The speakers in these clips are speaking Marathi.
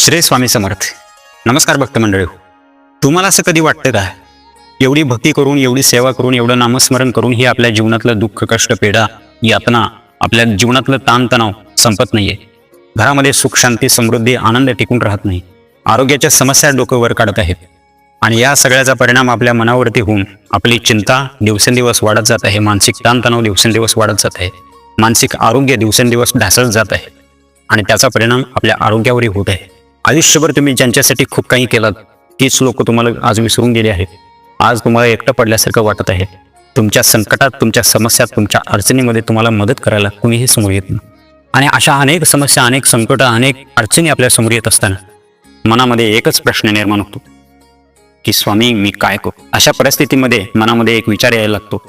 श्री स्वामी समर्थ. नमस्कार भक्त मंडळी. तुम्हाला असं कधी वाटतं का? एवढी भक्ती करून एवढी सेवा करून एवढं नामस्मरण करून ही आपल्या जीवनातलं दुःख कष्ट पेढा यातना आपल्या जीवनातलं ताणतणाव संपत नाहीये. घरामध्ये सुख शांती समृद्धी आनंद टिकून राहत नाही. आरोग्याच्या समस्या डोकं वर काढत आहेत. आणि या सगळ्याचा परिणाम आपल्या मनावरती होऊन आपली चिंता दिवसेंदिवस वाढत जात आहे. मानसिक ताणतणाव दिवसेंदिवस वाढत जात आहे. मानसिक आरोग्य दिवसेंदिवस ढासळत जात आहे. आणि त्याचा परिणाम आपल्या आरोग्यावरही होत आहे. आयुष्यभर तुम्ही ज्यांच्यासाठी खूप काही केलं तीच लोक तुम्हाला आज विसरून गेले आहेत. आज तुम्हाला एकटं पडल्यासारखं वाटत आहे. तुमच्या संकटात तुमच्या समस्यात तुमच्या अडचणीमध्ये तुम्हाला मदत करायला कुणीही समोर येत नाही. आणि अशा अनेक समस्या अनेक संकट अनेक अडचणी आपल्यासमोर येत असताना मनामध्ये एकच प्रश्न निर्माण होतो की स्वामी मी काय करू? अशा परिस्थितीमध्ये मनामध्ये एक विचार यायला लागतो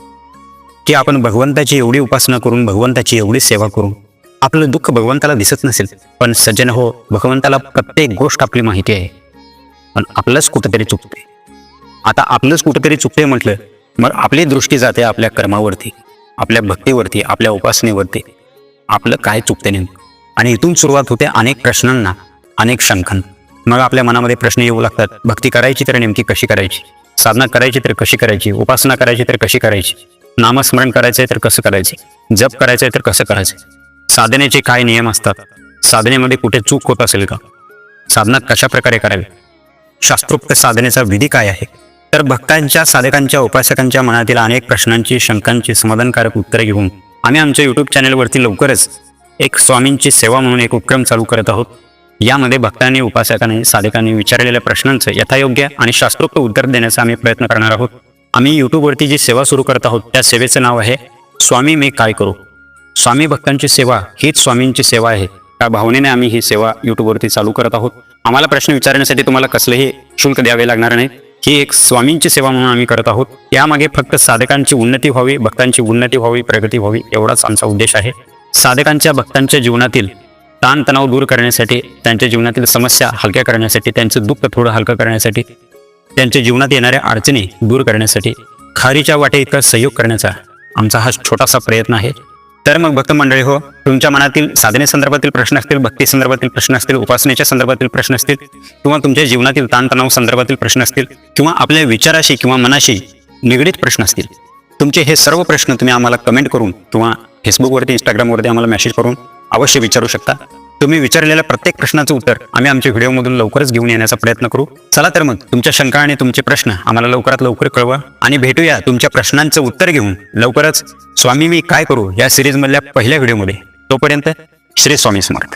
की आपण भगवंताची एवढी उपासना करून भगवंताची एवढी सेवा करून आपलं दुःख भगवंताला दिसत नसेल पण सज्जन हो भगवंताला प्रत्येक गोष्ट आपली माहिती आहे. पण आपलंच कुठंतरी चुकते आता आपलंच कुठंतरी चुकते म्हटलं मग आपली दृष्टी जाते आपल्या कर्मावरती आपल्या भक्तीवरती आपल्या उपासनेवरती. आपलं काय चुकते नेमकं? आणि इथून सुरुवात होते अनेक प्रश्नांना अनेक शंखन. मग आपल्या मनामध्ये प्रश्न येऊ लागतात भक्ती करायची तर नेमकी कशी करायची? साधना करायची तर कशी करायची? उपासना करायची तर कशी करायची? नामस्मरण करायचंय तर कसं करायचे? जप करायचंय तर कसं करायचं? साधनेचे काय नियम असतात? साधनेमध्ये कुठे चूक होत असेल का? साधना कशा प्रकारे करावी? शास्त्रोक्त साधनेचा विधी काय आहे? तर भक्तांच्या साधकांच्या उपासकांच्या मनातील अनेक प्रश्नांची शंकांची समाधानकारक उत्तरे घेऊन आम्ही आमच्या यूट्यूब चॅनलवरती लवकरच एक स्वामींची सेवा म्हणून एक उपक्रम चालू करत आहोत. यामध्ये भक्तांनी उपासकांनी साधकांनी विचारलेल्या प्रश्नांचं यथायोग्य आणि शास्त्रोक्त उत्तर देण्याचा आम्ही प्रयत्न करणार आहोत. आम्ही यूट्यूबवरती जी सेवा सुरू करत आहोत त्या सेवेचं नाव आहे स्वामी मी काय करू? स्वामी भक्तांची सेवा हीच स्वामींची सेवा आहे. त्या भावनेने आम्ही ही सेवा यूट्यूबवरती चालू करत आहोत. आम्हाला प्रश्न विचारण्यासाठी तुम्हाला कसलेही शुल्क द्यावे लागणार नाही. ही एक स्वामींची सेवा म्हणून आम्ही करत आहोत. यामागे फक्त साधकांची उन्नती व्हावी भक्तांची उन्नती व्हावी प्रगती व्हावी एवढाच आमचा उद्देश आहे. साधकांच्या भक्तांच्या जीवनातील ताणतणाव दूर करण्यासाठी त्यांच्या जीवनातील समस्या हलक्या करण्यासाठी त्यांचं दुःख थोडं हलकं करण्यासाठी त्यांच्या जीवनात येणाऱ्या अडचणी दूर करण्यासाठी खारीच्या वाटे इतका सहयोग करण्याचा आमचा हा छोटासा प्रयत्न आहे. तर मग भक्त मंडळी हो तुमच्या मनातील साधने संदर्भातील प्रश्न असतील भक्ती संदर्भातील प्रश्न असतील उपासनेच्या संदर्भातील प्रश्न असतील किंवा तुमच्या जीवनातील ताणतणाव संदर्भातील प्रश्न असतील किंवा आपल्या विचाराशी किंवा मनाशी निगडीत प्रश्न असतील तुमचे हे सर्व प्रश्न तुम्ही आम्हाला कमेंट करून किंवा फेसबुकवरती इंस्टाग्रामवरती आम्हाला मेसेज करून अवश्य विचारू शकता. तुम्ही विचारलेल्या प्रत्येक प्रश्नाचं उत्तर आम्ही आमच्या व्हिडिओमधून लवकरच घेऊन येण्याचा प्रयत्न करू. चला तर मग तुमच्या शंका आणि तुमचे प्रश्न आम्हाला लवकरात लवकर कळवा आणि भेटूया तुमच्या प्रश्नांचं उत्तर घेऊन. लवकरच स्वामी मी काय करू या सिरीजमधल्या पहिल्या व्हिडिओमध्ये. तोपर्यंत श्री स्वामी समर्थ.